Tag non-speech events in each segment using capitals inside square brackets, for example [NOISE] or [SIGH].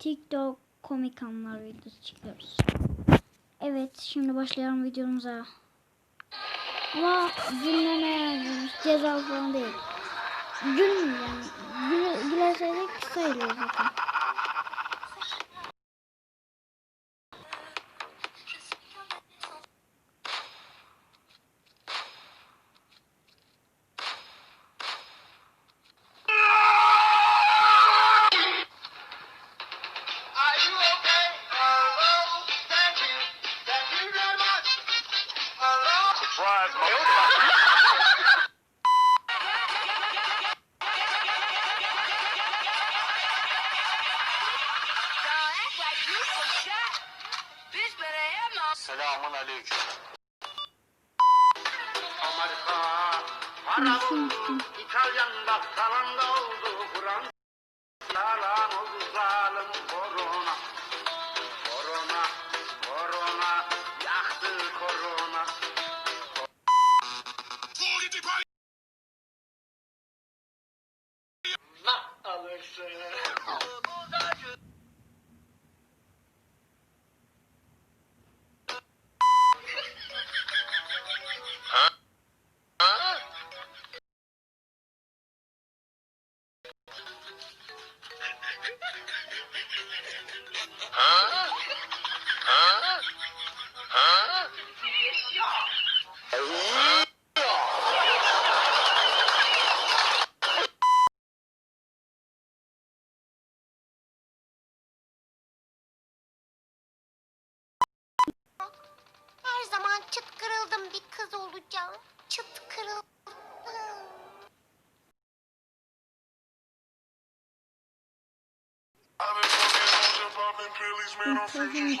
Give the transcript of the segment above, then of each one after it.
TikTok komik anlar videosu çekiyoruz. Evet şimdi başlayalım videomuza. Ama gülmeme ceza falan değil. Gül yani. Gül, gülerseydik sayılıyor zaten. Para buldu, İtalyan bakkalında oldu, Fransız yalan oldu zalim korona. Korona, korona, yaktı korona. Nah alırsın. Zaman çıt kırıldım bir kız olacağım. Çıt kırıldım. Peki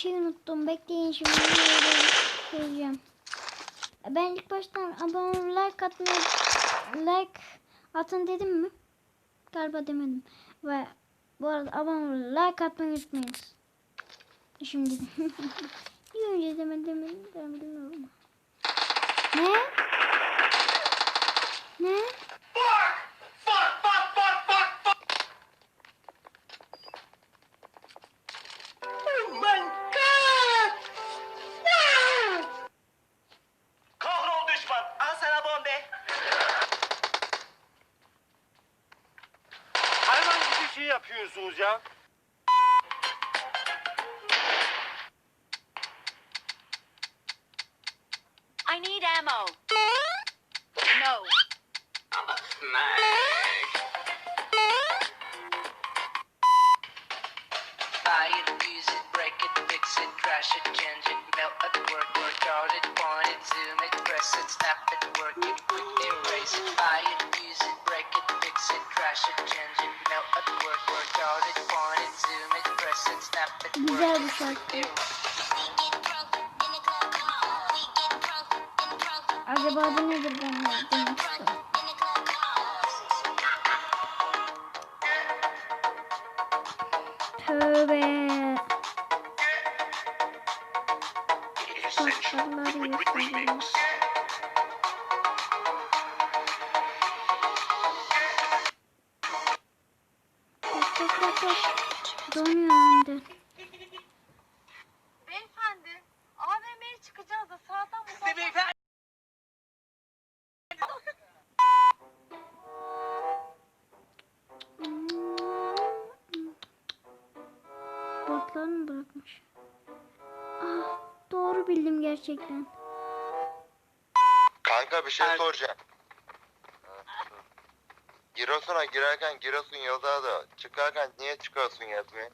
şey unuttum. Bekleyin şimdi. Söyleyeceğim. Ben ilk baştan abone like atmayı like atın dedim mi? Galiba demedim. Ve bu arada abone like atmayı unutmayınız. Şimdi [LAUGHS] bir önce demedim bilmiyorum. Ne? Ne? need ammo. No. I'm a snack. Buy it, use it, break it, fix it, crash it, change it, melt it, work, work it, point it, zoom it, press it, snap it, work it, quick, erase it, buy it, use it, break it, fix it, crash it, change it, melt it, work, work it, point it, zoom it, press it, snap it, work it, quick, erase it. Acaba adı nedir ben de demek istiyorum. Tövbe. Bak bak. Donuyor anda. Gerçekten. Kanka bir şey soracağım. Giresun'a girerken Giresun yazar da çıkarken niye çıkarsın yazmayı?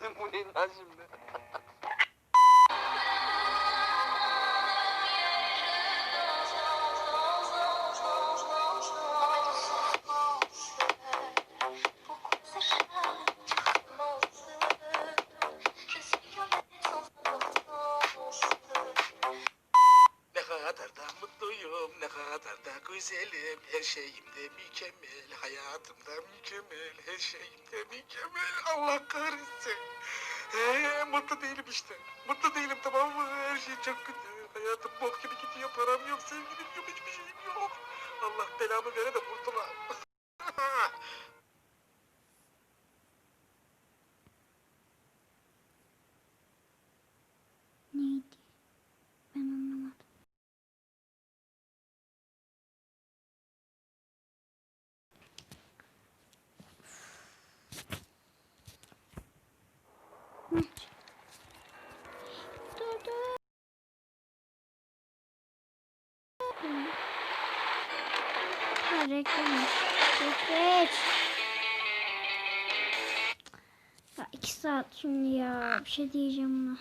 [LAUGHS] Bu ne lan şimdi? Da güzelim. Her şeyimde mükemmel, hayatımda mükemmel, her şeyimde mükemmel. Allah kahretsin. Ee, mutlu değilim işte. Mutlu değilim tamam mı? Her şey çok kötü. Hayatım bok gibi gidiyor. Param yok, sevgilim yok, hiçbir şeyim yok. Allah belamı vere de kurtula. [LAUGHS] Bir şey diyeceğim ona.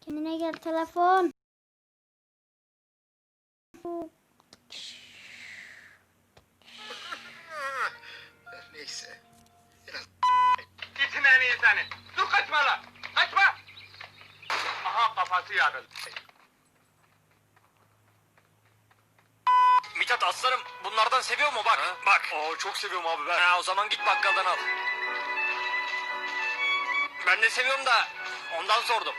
Kendine gel telefon. Neyse. Gitin en iyi seni. Dur kaçma lan. Kaçma. Aha kafası yarıldı. Mithat aslanım bunlardan seviyor mu bak? Bak. Oo çok seviyorum abi ben. Ha, o zaman git bakkaldan al. Ben de seviyorum da ondan sordum.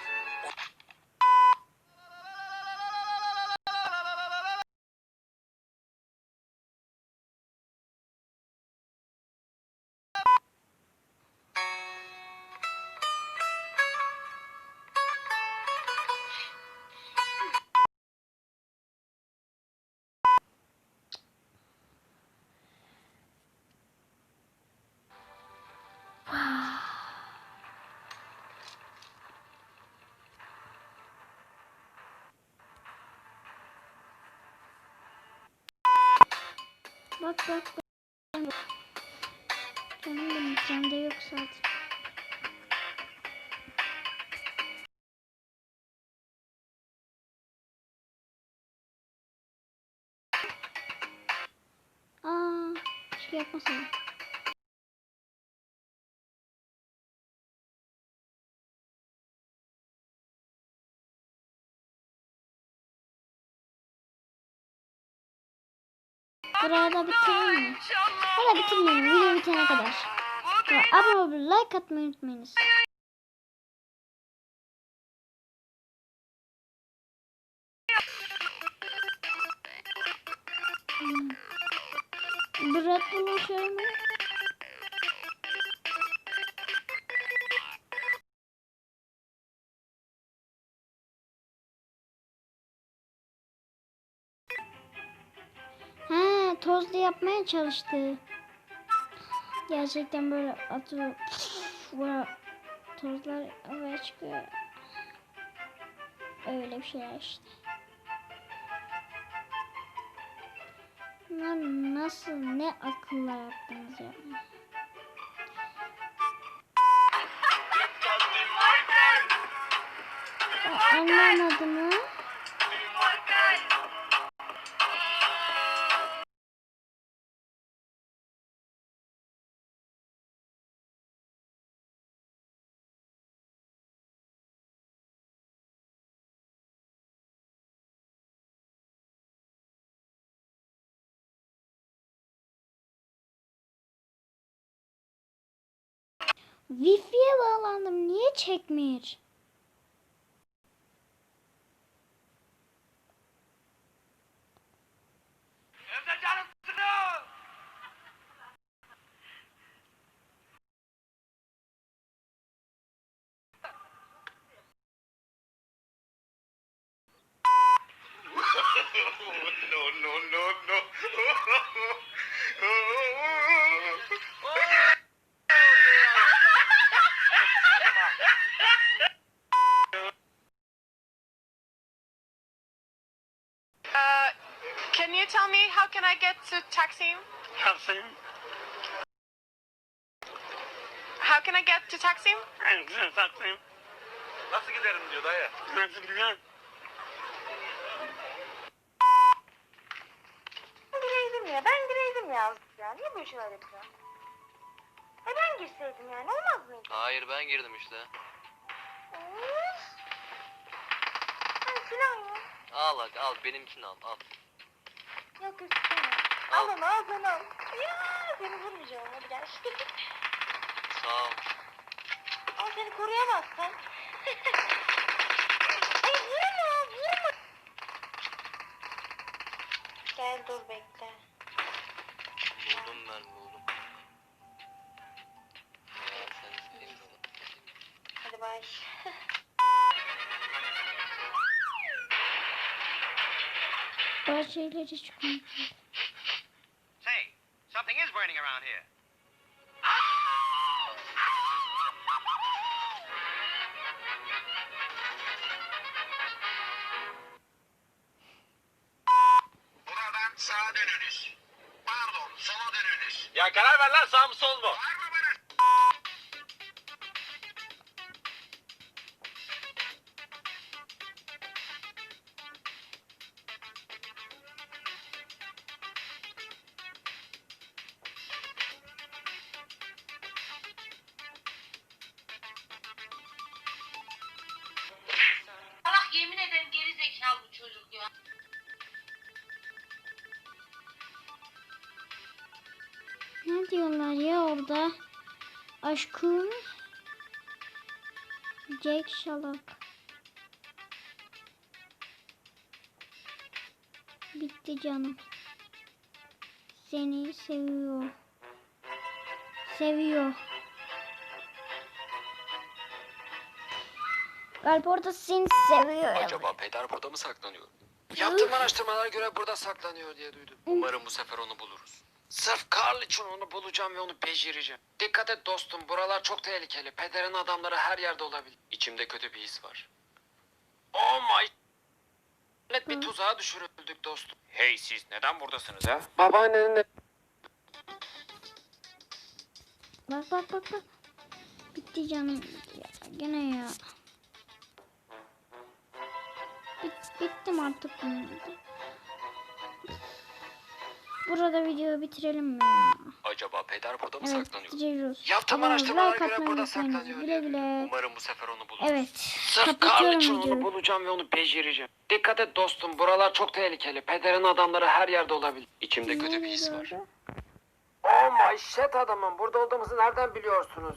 Bak bak bak. Canım benim canımda yok zaten. Aa, şey yapmasaydım. Burada bitirelim mi? Hala bitirmeyelim. Video bitene kadar. Abone olup like atmayı unutmayınız. Hmm. Brad Bull'un yapmaya çalıştı. Gerçekten böyle atıyor. Böyle tozlar havaya çıkıyor. Öyle bir şeyler işte. Bunlar nasıl ne akıllar attınız ya. Anlamadım. Wi-Fi'ye bağlandım. Niye çekmiyor? You tell me how can I get to Taksim? Kalsın. How can I get to Taksim? Kalsın. Nasıl giderim diyor dayı. Nasıl güzel. Gireydim ya. Ben gireydim ya. ya. Niye böyle şeyler yapıyorsun? E ben girseydim yani olmaz mıydı? Hayır ben girdim işte. Of. Hani silah ya. Al hadi al benimkini al al. Yok yok istemem. Al onu al sen al. Ya seni vurmayacağım hadi gel. Sağ ol. Ama seni koruyamazsam. [LAUGHS] Ay vurma vurma. Gel dur bekle. Buldum ben buldum. Ya sen iyisin. Hadi bay. [LAUGHS] Bazı şeyleri çıkmıyor. Say, something is burning around here. Buradan sağa dönünüz. Pardon sola dönünüz. Ya karar ver lan sağ mı sol mu? Allah Ne diyorlar ya orada? Aşkım. Jack Shalak. Bitti canım. Seni seviyor. Seviyor. Kalp orada seni seviyor. Acaba peder burada mı saklanıyor? Yaptığım araştırmalara göre burada saklanıyor diye duydum. Umarım bu sefer onu buluruz. Sırf Karl için onu bulacağım ve onu becereceğim. Dikkat et dostum, buralar çok tehlikeli. Pederin adamları her yerde olabilir. İçimde kötü bir his var. Oh my... Net bir tuzağa düşürüldük dostum. Hey siz neden buradasınız ha? Babaannenin Bak bak bak bak. Bitti canım. Ya, gene ya. Bit, bittim artık. bunun. Burada videoyu bitirelim mi ya? Acaba peder burada mı Evet saklanıyor? bitiriyoruz. Yaptığım Ama araştırmalara like göre burada saklanıyor Güle güle. Umarım bu sefer onu buluruz. Evet. Sırf Karl Kapatıyorum için onu bulacağım ve onu becereceğim. Dikkat et dostum, buralar çok tehlikeli. Pederin adamları her yerde olabilir. İçimde kötü bir his var. Oh my shit adamım, burada olduğumuzu nereden biliyorsunuz?